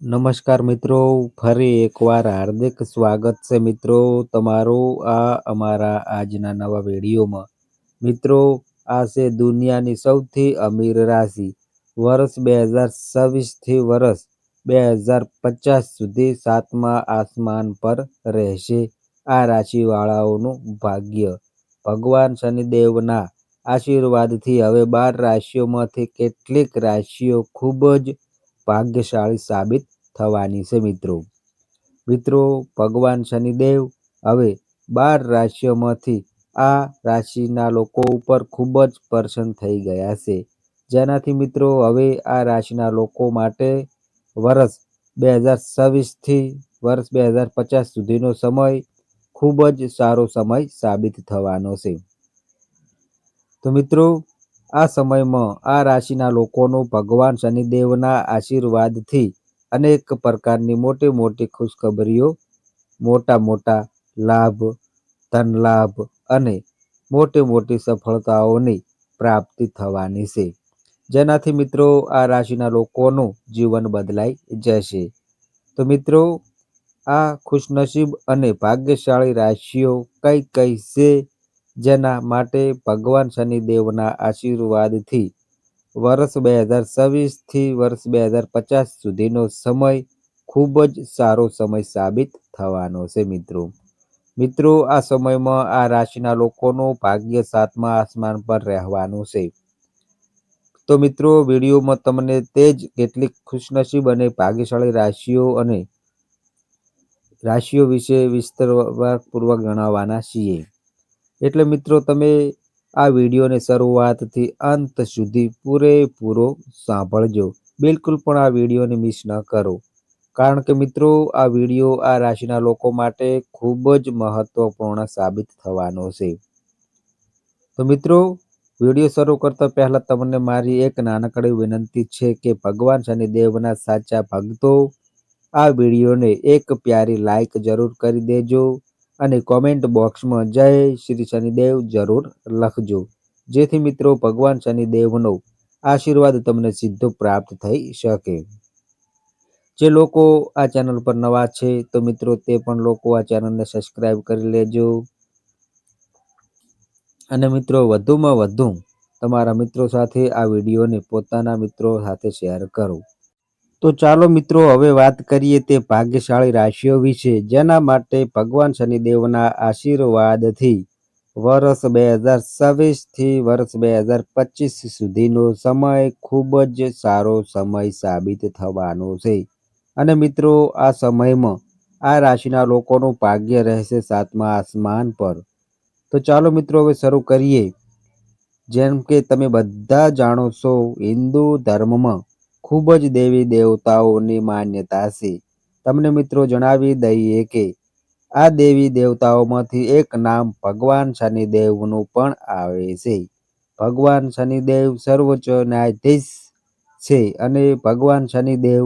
નમસ્કાર મિત્રો, ફરી એકવાર હાર્દિક સ્વાગત છે મિત્રો તમારું આ અમારા આજના નવા વિડીયોમાં. મિત્રો, આ છે દુનિયાની સૌથી અમીર રાશિ. વર્ષ બે હજાર છવ્વીસથી વર્ષ બે હજાર પચાસ સુધી સાતમા આસમાન પર રહેશે. આ રાશિવાળાઓનું ભાગ્ય. ભગવાન શનિદેવના આશીર્વાદથી હવે બાર રાશિઓમાંથી કેટલીક રાશિઓ ખૂબ જ ભાગ્યશાળી સાબિત થવાની છે મિત્રો. મિત્રો, ભગવાન શનિદેવ હવે બાર રાશિઓમાંથી આ રાશિના લોકો ઉપર ખૂબ જ પ્રસન્ન થઈ ગયા છે. જેનાથી મિત્રો, હવે આ રાશિના લોકો માટે વર્ષ બે હજાર છવ્વીસથી વર્ષ બે હજાર પચાસ સુધીનો સમય ખૂબ જ સારો સમય સાબિત થવાનો છે. તો મિત્રો આ સમયમાં આ રાશિના લોકોનું ભગવાન શનિદેવના આશીર્વાદથી અનેક પ્રકારની મોટી મોટી ખુશખબરીઓ મોટા મોટા લાભ ધન લાભ અને મોટી મોટી સફળતાઓની પ્રાપ્તિ થવાની છે. જેનાથી મિત્રો આ રાશિના લોકોનું જીવન બદલાઈ જશે. તો મિત્રો, આ ખુશનસીબ અને ભાગ્યશાળી રાશિઓ કઈ કઈ છે? જેના માટે ભગવાન શનિદેવના આશીર્વાદથી વર્ષ બે હજાર છવ્વીસથી વર્ષ બે હજાર પચાસ સુધીનો સમય ખૂબ જ સારો સમય સાબિત થવાનો છે મિત્રો. મિત્રો, આ સમયમાં આ રાશિના લોકોનું ભાગ્ય સાતમા આસમાન પર રહેવાનું છે. તો મિત્રો, વિડીયોમાં તમને તે જ કેટલીક ખુશનસીબ અને ભાગ્યશાળી રાશિઓ અને રાશિઓ વિશે વિસ્તારપૂર્વક જણાવવાના છીએ. એટલે મિત્રો તમે આ વિડીયોને શરૂઆતથી અંત સુધી પૂરેપૂરો સાંભળજો. બિલકુલ પણ આ વિડીયોને મિસ ન કરો. કારણ કે મિત્રો, આ વીડિયો આ રાશિના લોકો માટે ખૂબ જ મહત્વપૂર્ણ સાબિત થવાનો છે. તો મિત્રો, વીડિયો શરૂ કરતા પહેલા તમને મારી એક નાનકડી વિનંતી છે કે ભગવાન શનિદેવના સાચા ભક્તો આ વિડીયોને એક પ્યારી લાઈક જરૂર કરી દેજો. અને કોમેન્ટ બોક્સમાં જય શ્રી શનિદેવ જરૂર લખજો. જેથી મિત્રો ભગવાન શનિદેવનો આશીર્વાદ તમને સીધો પ્રાપ્ત થઈ શકે. જે લોકો આ ચેનલ પર નવા છે, તો મિત્રો તે પણ લોકો આ ચેનલને સબસ્ક્રાઈબ કરી લેજો. અને મિત્રો વધુમાં વધુ તમારા મિત્રો સાથે આ વિડીયોને પોતાના મિત્રો સાથે શેર કરો. તો ચાલો મિત્રો, હવે વાત કરીએ તે ભાગ્યશાળી રાશિઓ વિશે, જેના માટે ભગવાન શનિદેવના આશીર્વાદથી વર્ષ બે હજાર છવ્વીસથી વર્ષ બે હજાર પચીસ સુધીનો સમય ખૂબ જ સારો સમય સાબિત થવાનો છે. અને મિત્રો, આ સમયમાં આ રાશિના લોકોનું ભાગ્ય રહેશે સાતમા આસમાન પર. તો ચાલો મિત્રો, હવે શરૂ કરીએ. જેમ કે તમે બધા જાણો છો, હિન્દુ ધર્મમાં ખૂબ જ દેવી દેવતાઓની માન્યતા છે. તમને મિત્રો જણાવી દઈએ કે આ દેવી દેવતાઓમાંથી એક નામ ભગવાન શનિદેવનું પણ આવે છે. ભગવાન શનિદેવ સર્વોચ્ચ ન્યાયાધીશ છે અને ભગવાન શનિદેવ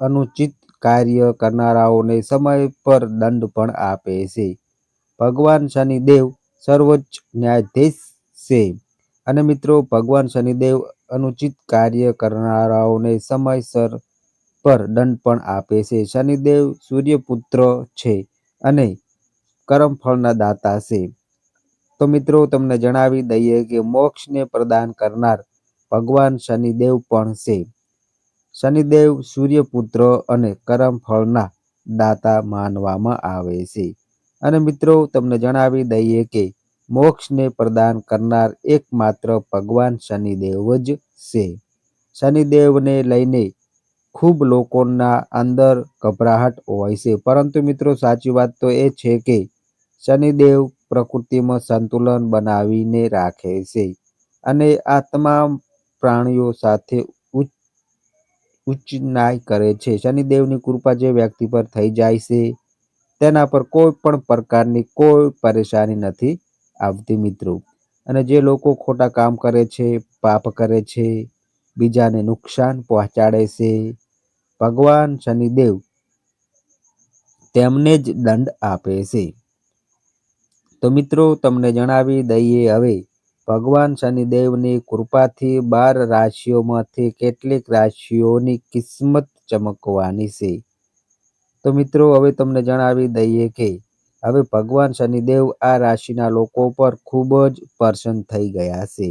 અનુચિત કાર્ય કરનારાઓને સમય પર દંડ પણ આપે છે. ભગવાન શનિદેવ સર્વોચ્ચ ન્યાયાધીશ છે. અને મિત્રો ભગવાન શનિદેવ અનુચિત કાર્ય કરનારાઓને સમયસર પર દંડ પણ આપે છે. શનિદેવ સૂર્યપુત્ર છે અને કર્મફળના દાતા છે. તો મિત્રો, તમને જણાવી દઈએ કે મોક્ષને પ્રદાન કરનાર ભગવાન શનિદેવ પણ છે. શનિદેવ સૂર્યપુત્ર અને કર્મફળના દાતા માનવામાં આવે છે. અને મિત્રો, તમને જણાવી દઈએ કે મોક્ષને પ્રદાન કરનાર એકમાત્ર ભગવાન શનિદેવ જ છે. શનિદેવને લઈને ખૂબ લોકોના અંદર ગભરાહટ હોય છે. પરંતુ મિત્રો, સાચી વાત તો એ છે કે શનિદેવ પ્રકૃતિમાં સંતુલન બનાવીને રાખે છે અને આ તમામ પ્રાણીઓ સાથે ઉચ્ચ ઉચ્ચનાય કરે છે. શનિદેવની કૃપા જે વ્યક્તિ પર થઈ જાય છે, તેના પર કોઈ પણ પ્રકારની કોઈ પરેશાની નથી આવતી મિત્રો. અને જે લોકો ખોટા કામ કરે છે, પાપ કરે છે, બીજાને નુકસાન પહોંચાડે છે, ભગવાન શનિદેવ તેમને જ દંડ આપે છે. તો મિત્રો, તમને જણાવી દઈએ હવે, ભગવાન શનિદેવની કૃપાથી બાર રાશિઓમાંથી કેટલીક રાશિઓની કિસ્મત ચમકવાની છે. તો મિત્રો, હવે તમને જણાવી દઈએ કે હવે ભગવાન શનિદેવ આ રાશિના લોકો પર ખૂબ જ પ્રસન્ન થઈ ગયા છે.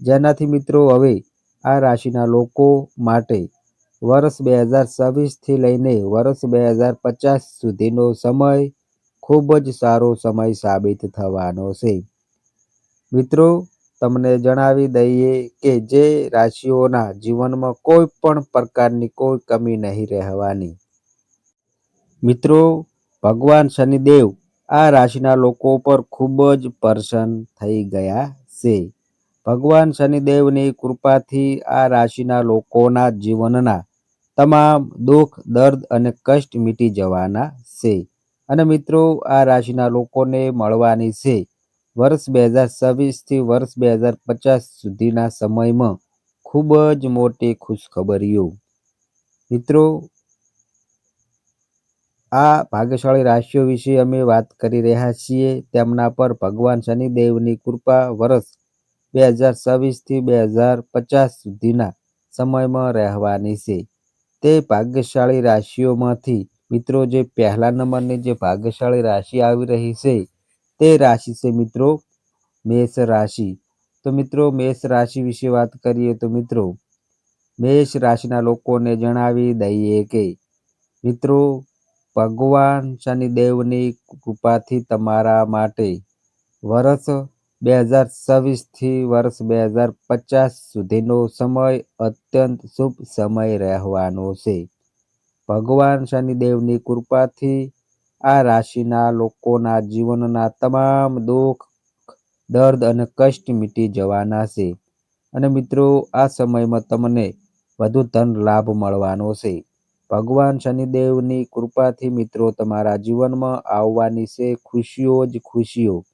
જેનાથી મિત્રો હવે આ રાશિના લોકો માટે વર્ષ બે હજાર છવ્વીસથી લઈને વર્ષ બે હજાર પચાસ સુધીનો સમય ખૂબ જ સારો સમય સાબિત થવાનો છે. મિત્રો, તમને જણાવી દઈએ કે જે રાશિઓના જીવનમાં કોઈ પણ પ્રકારની કોઈ કમી નહીં રહેવાની. મિત્રો ભગવાન શનિદેવ આ રાશિના લોકો પર ખૂબ જ પ્રસન્ન થઈ ગયા છે. ભગવાન શનિદેવની કૃપાથી આ રાશિના લોકોના જીવનના તમામ દુઃખ, દર્દ અને કષ્ટ મીટી જવાના છે. અને મિત્રો, આ રાશિના લોકોને મળવાની છે. વર્ષ બે હજાર છવ્વીસથી વર્ષ બે હજાર પચાસ સુધીના સમયમાં ખૂબ જ મોટી ખુશખબરીઓ. મિત્રો આ ભાગ્યશાળી રાશિઓ વિશે અમે વાત કરી રહ્યા છીએ. તેમના પર ભગવાન શનિદેવની કૃપા વર્ષ બે હજાર છવ્વીસથી બે હજાર પચાસ સુધીના સમયમાં રહેવાની છે. તે ભાગ્યશાળી રાશિઓમાંથી મિત્રો, જે પહેલા નંબરની જે ભાગ્યશાળી રાશિ આવી રહી છે, તે રાશિ છે મિત્રો, મેષ રાશિ. તો મિત્રો, મેષ રાશિ વિશે વાત કરીએ તો મિત્રો, મેષ રાશિના લોકોને જણાવી દઈએ કે મિત્રો ભગવાન શનિદેવની કૃપાથી તમારા માટે વર્ષ બે હજાર છવ્વીસથી વર્ષ બે હજાર પચાસ સુધીનો સમય અત્યંત શુભ સમય રહેવાનો છે. ભગવાન શનિદેવની કૃપાથી આ રાશિના લોકોના જીવનના તમામ દુઃખ, દર્દ અને કષ્ટ મીટી જવાના છે. અને મિત્રો, આ સમયમાં તમને વધુ ધન લાભ મળવાનો છે. ભગવાન શનિદેવની કૃપાથી મિત્રો, તમારા જીવનમાં આવવાની છે ખુશીઓ જ ખુશીઓ.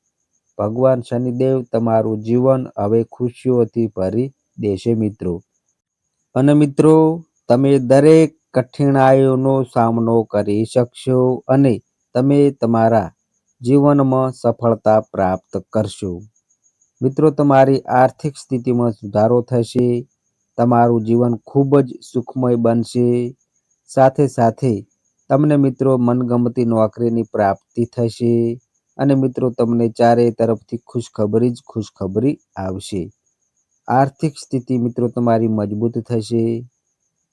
ભગવાન શનિદેવ તમારું જીવન હવે ખુશીઓથી ભરી દેશે મિત્રો. અને મિત્રો, તમે દરેક કઠિનાઈઓનો સામનો કરી શકશો અને તમે તમારા જીવનમાં સફળતા પ્રાપ્ત કરશો. મિત્રો, તમારી આર્થિક સ્થિતિમાં સુધારો થશે, તમારું જીવન ખૂબ જ સુખમય બનશે સાથે સાથે તમને મિત્રો મનગમતી નોકરીની પ્રાપ્તિ થશે અને મિત્રો તમને ચારે તરફથી ખુશખબરી જ ખુશખબરી આવશે. આર્થિક સ્થિતિ મિત્રો તમારી મજબૂત થશે.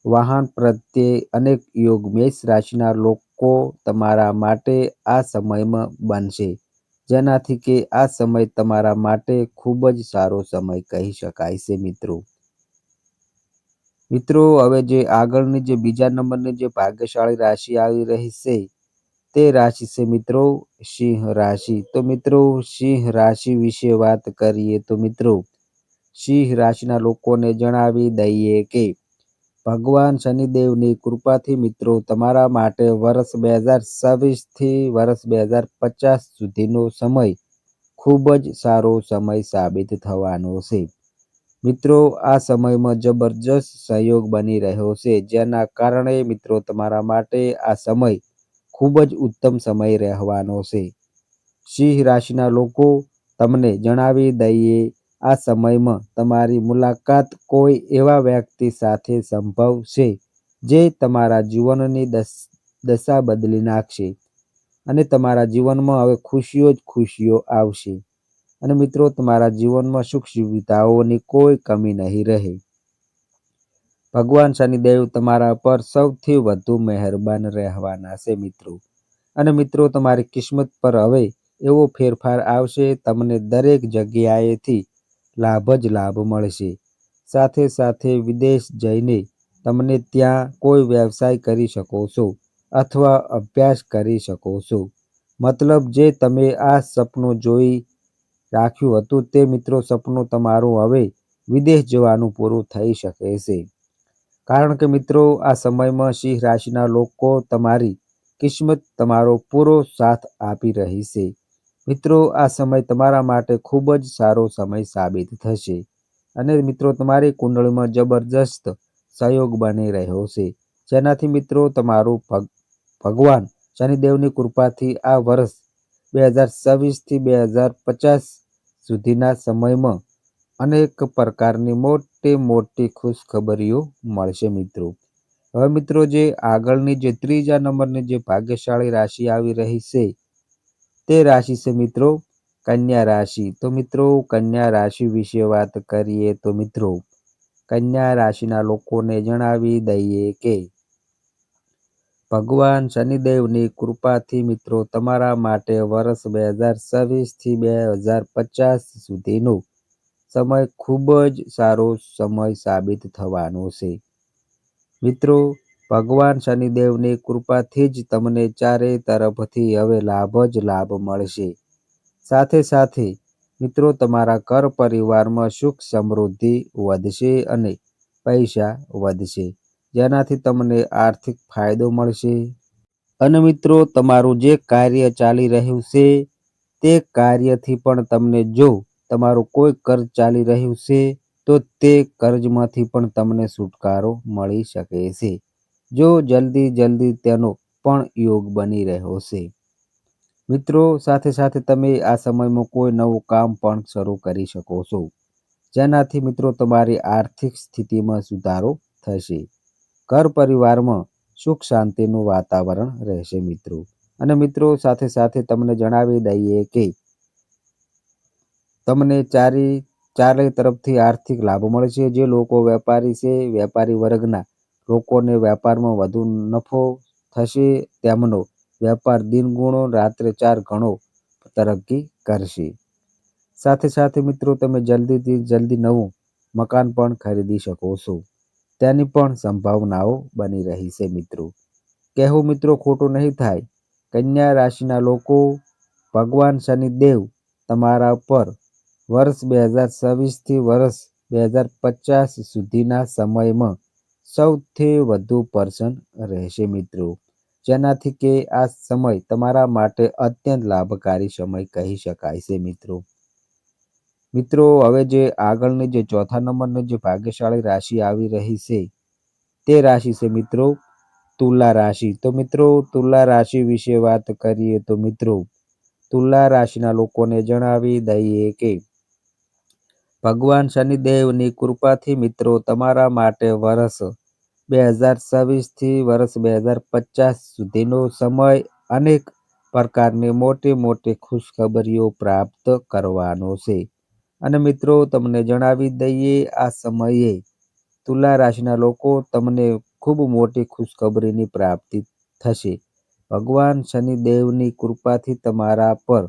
વાહન પ્રત્યે અનેક યોગ મેષ રાશિના લોકો તમારા માટે આ સમયમાં બનશે. જેનાથી કે આ સમય તમારા માટે ખૂબ જ સારો સમય કહી શકાય છે મિત્રો. મિત્રો, હવે જે આગળની જે બીજા નંબરની જે ભાગ્યશાળી રાશિ આવી રહી છે તે રાશિ છે મિત્રો સિંહ રાશિ. તો મિત્રો, સિંહ રાશિ વિશે વાત કરીએ તો મિત્રો, સિંહ રાશિના લોકોને જણાવી દઈએ કે, ભગવાન શનિદેવની કૃપાથી મિત્રો, તમારા માટે વર્ષ બે હજાર છવ્વીસથી વર્ષ બે હજાર પચાસ સુધીનો સમય ખૂબ જ સારો સમય સાબિત થવાનો છે. મિત્રો, આ સમયમાં જબરજસ્ત સહયોગ બની રહ્યો છે. જેના કારણે મિત્રો, તમારા માટે આ સમય ખૂબ જ ઉત્તમ સમય રહેવાનો છે. સિંહ રાશિના લોકો, તમને જણાવી દઈએ, આ સમયમાં તમારી મુલાકાત કોઈ એવા વ્યક્તિ સાથે સંભવ છે, જે તમારા જીવનની દશા બદલી નાખશે અને તમારા જીવનમાં હવે ખુશીઓ જ ખુશીઓ આવશે. અને મિત્રો, તમારા જીવનમાં સુખ સુવિધાઓની કોઈ કમી નહીં રહે. ભગવાન શનિદેવ તમારા પર સૌથી વધુ મહેરબાન રહેવાના છે મિત્રો. અને મિત્રો, તમારી કિસ્મત પર હવે એવો ફેરફાર આવશે, તમને દરેક જગ્યાએથી લાભ જ લાભ મળશે. સાથે સાથે વિદેશ જઈને તમને ત્યાં કોઈ વ્યવસાય કરી શકો છો અથવા અભ્યાસ કરી શકો છો. મતલબ, જે તમે આ સપનું જોઈ રાખ્યું હતું તે મિત્રો સપનું તમારું હવે વિદેશ જવાનું પૂરું થઈ શકે છે. કારણ કે મિત્રો, આ સમયમાં સિંહ રાશિના લોકો તમારી કિસ્મત તમારો પૂરો સાથ આપી રહી છે. મિત્રો, આ સમય તમારા માટે ખૂબ જ સારો સમય સાબિત થશે અને મિત્રો, તમારી કુંડળીમાં જબરજસ્ત સહયોગ બની રહ્યો છે. જેનાથી મિત્રો, તમારું ભગવાન શનિદેવની કૃપાથી આ વર્ષ બે હજાર છવ્વીસથી બે હજાર પચાસ સુધીના સમયમાં અનેક પ્રકારની મોટી મોટી ખુશખબરીઓ મળશે મિત્રો. હવે મિત્રો જે આગળની જે ત્રીજા નંબરની જે ભાગ્યશાળી રાશિ આવી રહી છે, તે રાશિ છે મિત્રો કન્યા રાશિ. તો મિત્રો કન્યા રાશિ વિશે વાત કરીએ તો મિત્રો કન્યા રાશિના લોકોને જણાવી દઈએ કે ભગવાન શનિદેવની કૃપાથી મિત્રો, તમારા માટે વર્ષ બે હજાર છવ્વીસથી બે હજાર પચાસ સુધીનો સમય ખૂબ જ સારો સમય સાબિત થવાનો છે. મિત્રો, ભગવાન શનિદેવની કૃપાથી જ તમને ચારે તરફથી હવે લાભ જ લાભ મળશે. સાથે સાથે, મિત્રો, તમારા ઘર પરિવારમાં સુખ સમૃદ્ધિ વધશે અને પૈસા વધશે. જેનાથી તમને આર્થિક ફાયદો મળશે. અને મિત્રો, તમારું જે કાર્ય ચાલી રહ્યું છે, તે કાર્યથી પણ તમને જો તમારું કોઈ કર્જ ચાલી રહ્યું છે, તો તે કર્જમાંથી પણ તમને છુટકારો મળી શકે છે. જો જલ્દી જલ્દી તેનો પણ યોગ બની રહ્યો છે. મિત્રો, સાથે સાથે તમે આ સમયમાં કોઈ નવું કામ પણ શરૂ કરી શકો છો. જેનાથી મિત્રો, તમારી આર્થિક સ્થિતિમાં સુધારો થશે. ઘર પરિવારમાં સુખ શાંતિનું વાતાવરણ રહેશે મિત્રો. અને મિત્રો, સાથે સાથે તમને જણાવી દઈએ કે તમને ચારી, ચારેય તરફથી આર્થિક લાભ મળશે. જે લોકો વેપારી છે, વેપારી વર્ગના લોકોને વેપારમાં વધુ નફો થશે, તેમનો વેપાર દિનગુણો રાત્રે ચાર ગણો તરક્કી કરશે. સાથે સાથે મિત્રો, તમે જલ્દીથી જલ્દી નવું મકાન પણ ખરીદી શકો છો. તેની પણ સંભાવનાઓ બની રહી છે મિત્રો. કહેવું મિત્રો ખોટું નહીં થાય. કન્યા રાશિના લોકો, ભગવાન શનિદેવ તમારા પર વર્ષ બે હજાર છવ્વીસથી વર્ષ બે હજાર પચાસ સુધીના સમયમાં સૌથી વધુ પર્સન રહેશે મિત્રો. જેનાથી કે આ સમય તમારા માટે અત્યંત લાભકારી સમય કહી શકાય છે મિત્રો. મિત્રો, હવે જે આગળની જે ચોથા નંબરની જે ભાગ્યશાળી રાશિ આવી રહી છે, તે રાશિ છે મિત્રો તુલા રાશિ. તો મિત્રો, તુલા રાશિ વિશે વાત કરીએ તો મિત્રો, તુલા રાશિના લોકોને જણાવી દઈએ કે ભગવાન શનિદેવની કૃપાથી મિત્રો, તમારા માટે વર્ષ બે હજાર છવ્વીસથી વર્ષ બે હજાર પચાસ સુધીનો સમય અનેક પ્રકારની મોટી મોટી ખુશખબરીઓ પ્રાપ્ત કરવાનો છે. અને મિત્રો, તમને જણાવી દઈએ આ સમયે તુલા રાશિના લોકો તમને ખૂબ મોટી ખુશખબરીની પ્રાપ્તિ થશે. ભગવાન શનિદેવની કૃપાથી તમારા પર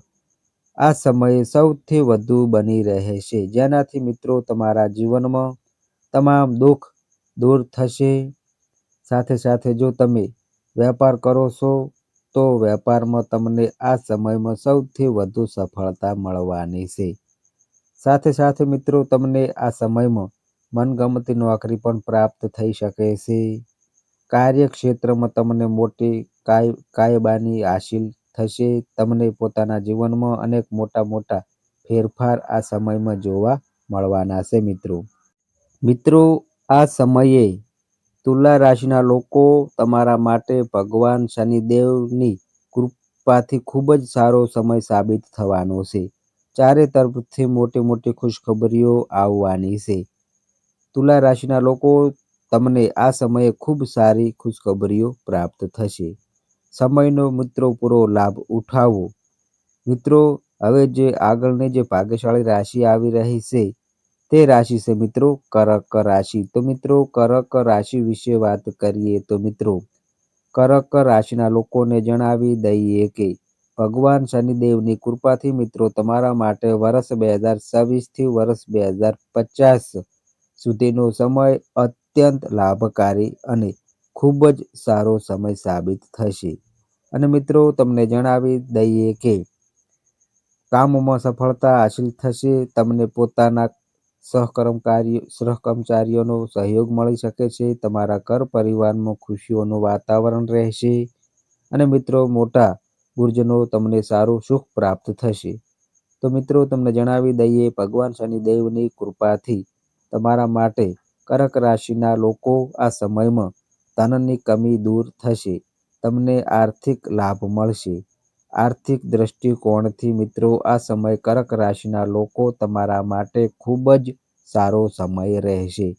આ સમયે સૌથી વધુ બની રહેશે. જેનાથી મિત્રો, તમારા જીવનમાં તમામ દુઃખ દૂર થશે. સાથે સાથે જો તમે વેપાર કરો છો, તો વેપારમાં તમને આ સમયમાં સૌથી વધુ સફળતા મળવાની છે. સાથે સાથે મિત્રો તમને આ સમયમાં મનગમતી નોકરી પણ પ્રાપ્ત થઈ શકે છે. કાર્યક્ષેત્રમાં તમને મોટી કાય, કાયબાની હાસિલ થશે. તમને પોતાના જીવનમાં અનેક મોટા મોટા ફેરફાર આ સમયમાં જોવા મળવાના છે મિત્રો. મિત્રો, આ સમયે તુલા રાશિના લોકો તમારા માટે ભગવાન શનિદેવની કૃપાથી ખૂબ જ સારો સમય સાબિત થવાનો છે. ચારે તરફથી મોટી મોટી ખુશખબરીઓ આવવાની છે. તુલા રાશિના લોકો તમને આ સમયે ખૂબ સારી ખુશખબરીઓ પ્રાપ્ત થશે. સમયનો મિત્રો પૂરો લાભ ઉઠાવો. મિત્રો, હવે જે આગળની જે ભાગ્યશાળી રાશિ આવી રહી છે, તે રાશિ છે મિત્રો કરક રાશિ. તો મિત્રો, કરક રાશિ વિશે વાત કરીએ તો મિત્રો, કરક રાશિના લોકોને જણાવી દઈએ કે ભગવાન શનિદેવની કૃપાથી મિત્રો, તમારા માટે વર્ષ બે હજાર છવ્વીસથી વર્ષ બે હજાર પચાસ સુધીનો સમય અત્યંત લાભકારી અને ખૂબ જ સારો સમય સાબિત થશે. અને મિત્રો, તમને જણાવી દઈએ કે કામમાં સફળતા હાસિલ થશે, તમને પોતાના સહકર્મકારી સહકર્મચારીઓનો સહયોગ મળી શકે છે, તમારા ઘર પરિવારમાં ખુશીઓનું વાતાવરણ રહેશે. અને મિત્રો, મોટા ગુર્જનો તમને સારું સુખ પ્રાપ્ત થશે. તો મિત્રો, તમને જણાવી દઈએ ભગવાન શનિદેવની કૃપાથી તમારા માટે કર્ક રાશિના લોકો આ સમયમાં ધનની કમી દૂર થશે. તમને આર્થિક લાભ મળશે. આર્થિક દ્રષ્ટિકોણથી મિત્રો, આ સમય કર્ક રાશિના લોકો તમારા માટે ખૂબ જ સારો સમય રહેશે.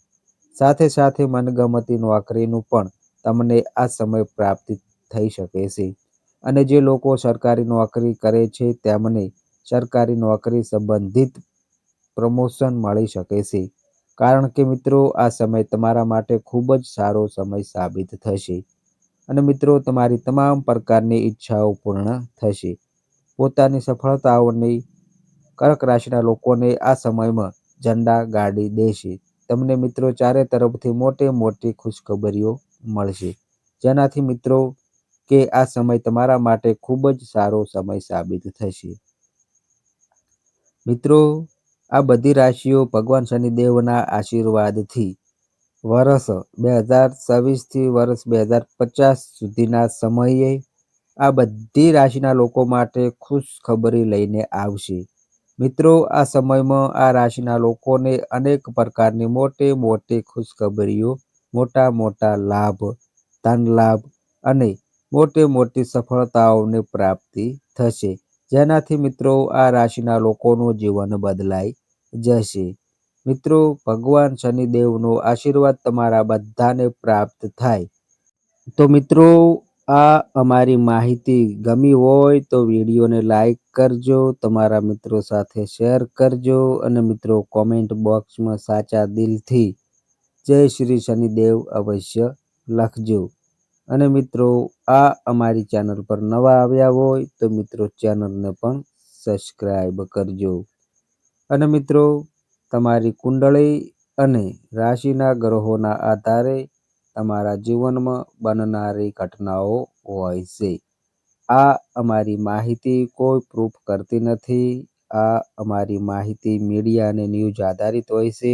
સાથે સાથે મનગમતી નોકરીનું પણ તમને આ સમય પ્રાપ્તિ થઈ શકે છે. અને જે લોકો સરકારી નોકરી કરે છે, તેમને સરકારી નોકરી સંબંધિત પ્રમોશન મળી શકે છે. કારણ કે મિત્રો, આ સમય તમારા માટે ખૂબ જ સારો સમય સાબિત થશે. અને મિત્રો, તમારી તમામ પ્રકારની ઈચ્છાઓ પૂર્ણ થશે. પોતાની સફળતાઓની કર્ક રાશિના લોકોને આ સમયમાં ઝંડા ગાડી દેશે. તમને મિત્રો, ચારે તરફથી મોટી મોટી ખુશખબરીઓ મળશે. જેનાથી મિત્રો કે આ સમય તમારા માટે ખૂબ જ સારો સમય સાબિત થશે. મિત્રો, આ બધી રાશિઓ ભગવાન શનિદેવના આશીર્વાદથી વર્ષ બે હજાર છવ્વીસથી વર્ષ બે હજાર પચાસ સુધીના સમયે આ બધી રાશિના લોકો માટે ખુશખબરી લઈને આવશે. મિત્રો, આ સમયમાં આ રાશિના લોકોને અનેક પ્રકારની મોટી મોટી ખુશખબરીઓ, મોટા મોટા લાભ ધન લાભ અને મોટી મોટી સફળતાઓની પ્રાપ્તિ થશે. જેનાથી મિત્રો, આ રાશિના લોકોનું જીવન બદલાઈ જશે. મિત્રો, ભગવાન શનિદેવનો આશીર્વાદ તમારા બધાને પ્રાપ્ત થાય. તો મિત્રો, આ અમારી માહિતી ગમી હોય તો વિડીયોને લાઈક કરજો, તમારા મિત્રો સાથે શેર કરજો અને મિત્રો, કોમેન્ટ બોક્સમાં સાચા દિલથી જય શ્રી શનિદેવ અવશ્ય લખજો. અને મિત્રો, આ અમારી ચેનલ પર નવા આવ્યા હોય તો મિત્રો ચેનલને પણ સબસ્ક્રાઈબ કરજો. અને મિત્રો, તમારી કુંડળી અને રાશિના ગ્રહોના આધારે તમારા જીવનમાં બનનારી ઘટનાઓ હોય છે. આ અમારી માહિતી કોઈ પ્રૂફ કરતી નથી. આ અમારી માહિતી મીડિયા અને ન્યૂઝ આધારિત હોય છે.